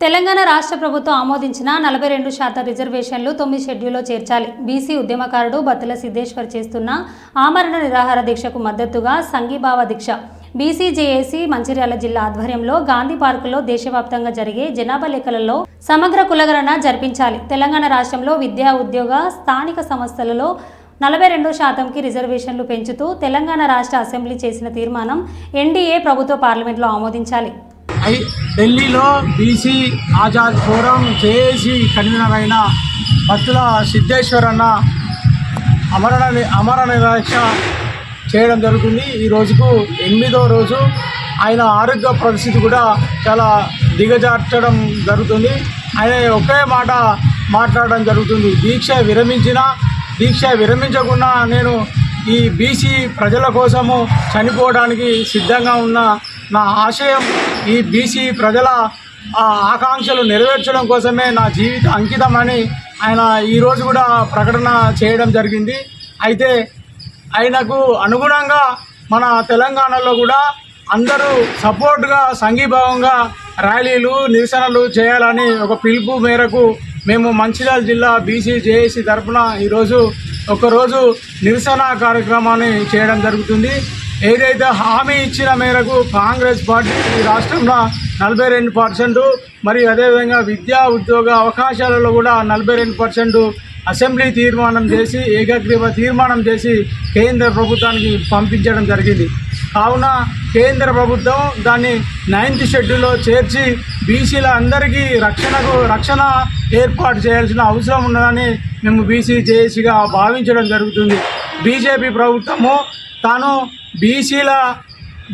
తెలంగాణ రాష్ట్ర ప్రభుత్వం ఆమోదించిన నలభై రెండు శాతం రిజర్వేషన్లు తొమ్మిది షెడ్యూల్లో చేర్చాలి. బీసీ ఉద్యమకారుడు బత్తుల సిద్ధేశ్వర్ చేస్తున్న ఆమరణ నిరాహార దీక్షకు మద్దతుగా సంఘీభావ దీక్ష. బీసీజేఏసీ మంచిర్యాల జిల్లా ఆధ్వర్యంలో గాంధీ పార్కులో దేశవ్యాప్తంగా జరిగే జనాభా లెక్కలలో సమగ్ర కులగణన జరిపించాలి. తెలంగాణ రాష్ట్రంలో విద్యా ఉద్యోగ స్థానిక సంస్థలలో నలభై రెండు శాతంకి రిజర్వేషన్లు పెంచుతూ తెలంగాణ రాష్ట్ర అసెంబ్లీ చేసిన తీర్మానం ఎన్డీఏ ప్రభుత్వ పార్లమెంట్లో ఆమోదించాలి. ఢిల్లీలో BC Azad forum JAC convener అయిన భక్తుల సిద్ధేశ్వర్ అన్న అమరణ అమర నిరాక్ష చేయడం జరుగుతుంది. ఈ రోజుకు ఎనిమిదో రోజు ఆయన ఆరోగ్య పరిస్థితి కూడా చాలా దిగజార్చడం జరుగుతుంది. ఆయన ఒకే మాట మాట్లాడడం జరుగుతుంది. దీక్ష విరమించిన దీక్ష విరమించకుండా నేను ఈ బీసీ ప్రజల కోసము చనిపోవడానికి సిద్ధంగా ఉన్న నా ఆశయం ఈ బీసీ ప్రజల ఆకాంక్షలు నెరవేర్చడం కోసమే నా జీవిత అంకితమని ఆయన ఈరోజు కూడా ప్రకటన చేయడం జరిగింది. అయితే ఆయనకు అనుగుణంగా మన తెలంగాణలో కూడా అందరూ సపోర్ట్గా సంఘీభావంగా ర్యాలీలు నిరసనలు చేయాలని ఒక పిలుపు మేరకు మేము మంచిర్యాల జిల్లా బీసీ జేఏసీ తరఫున ఈరోజు ఒకరోజు నిరసన కార్యక్రమాన్ని చేయడం జరుగుతుంది. ఏదైతే హామీ ఇచ్చిన మేరకు కాంగ్రెస్ పార్టీ ఈ రాష్ట్రంలో నలభై రెండు పర్సెంట్ మరియు అదేవిధంగా విద్యా ఉద్యోగ అవకాశాలలో కూడా నలభై రెండు పర్సెంట్ అసెంబ్లీ తీర్మానం చేసి ఏకగ్రీవ తీర్మానం చేసి కేంద్ర ప్రభుత్వానికి పంపించడం జరిగింది. కావున కేంద్ర ప్రభుత్వం దాన్ని నైన్త్ షెడ్యూల్లో చేర్చి బీసీల అందరికీ రక్షణకు రక్షణ ఏర్పాటు చేయాల్సిన అవసరం ఉన్నదని మేము బీసీ జేఏసీగా భావించడం జరుగుతుంది. బీజేపీ ప్రభుత్వము తాను బీసీల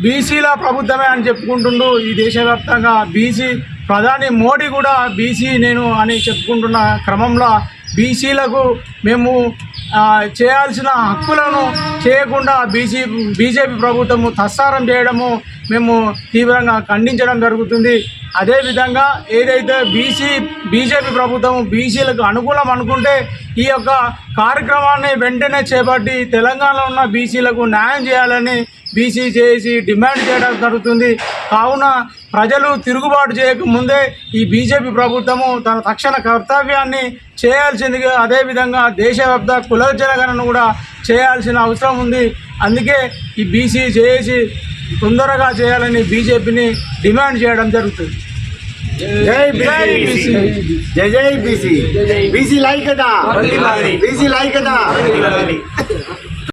బీసీల ప్రభుత్వమే అని చెప్పుకుంటుండు ఈ దేశవ్యాప్తంగా. బీసీ ప్రధాని మోడీ కూడా బీసీ నేను అని చెప్పుకుంటున్న క్రమంలో బీసీలకు మేము చేయాల్సిన హక్కులను చేయకుండా బీసీ బీజేపీ ప్రభుత్వము తస్సారం చేయడము మేము తీవ్రంగా ఖండించడం జరుగుతుంది. అదేవిధంగా ఏదైతే బీసీ బీజేపీ ప్రభుత్వం బీసీలకు అనుకూలం అనుకుంటే ఈ యొక్క కార్యక్రమాన్ని వెంటనే చేపట్టి తెలంగాణలో ఉన్న బీసీలకు న్యాయం చేయాలని బీసీ చేసి డిమాండ్ చేయడం జరుగుతుంది. కావున ప్రజలు తిరుగుబాటు చేయకముందే ఈ బీజేపీ ప్రభుత్వము తన తక్షణ కర్తవ్యాన్ని చేయాల్సిందిగా అదేవిధంగా దేశవ్యాప్త కుల జనగణన కూడా చేయాల్సిన అవసరం ఉంది. అందుకే ఈ బీసీ చేసి తొందరగా చేయాలని బీజేపీని డిమాండ్ చేయడం జరుగుతుంది. जय बीसी। जय जय बीसी। बीसी लाइक दा बीसी लाइक दा